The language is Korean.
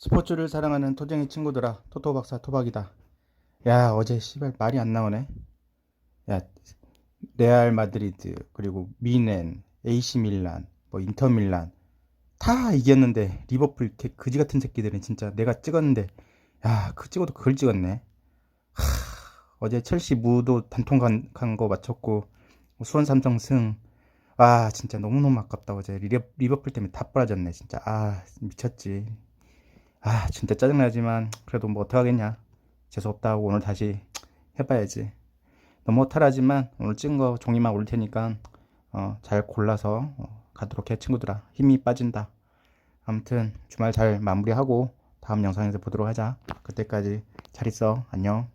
스포츠를 사랑하는 토쟁이 친구들아 토토 박사 토박이다. 야 어제 씨발 말이 안 나오네. 야 레알 마드리드 그리고 미넨 AC 밀란 뭐 인터 밀란 다 이겼는데 리버풀 개 그지 같은 새끼들은 진짜 내가 찍었는데 야 그 찍어도 그걸 찍었네. 하, 어제 첼시 무도 단통 간 거 맞췄고 수원 삼성 승. 아 진짜 너무너무 아깝다 어제. 리버, 리버풀 때문에 다 부러졌네 진짜. 아 미쳤지 아 진짜 짜증나지만 그래도 뭐 어떡하겠냐. 재수없다 하고 오늘 다시 해봐야지. 너무 허탈하지만 오늘 찍은 거 종이만 올 테니까 어, 잘 골라서 어, 가도록 해 친구들아. 힘이 빠진다. 아무튼 주말 잘 마무리하고 다음 영상에서 보도록 하자. 그때까지 잘 있어. 안녕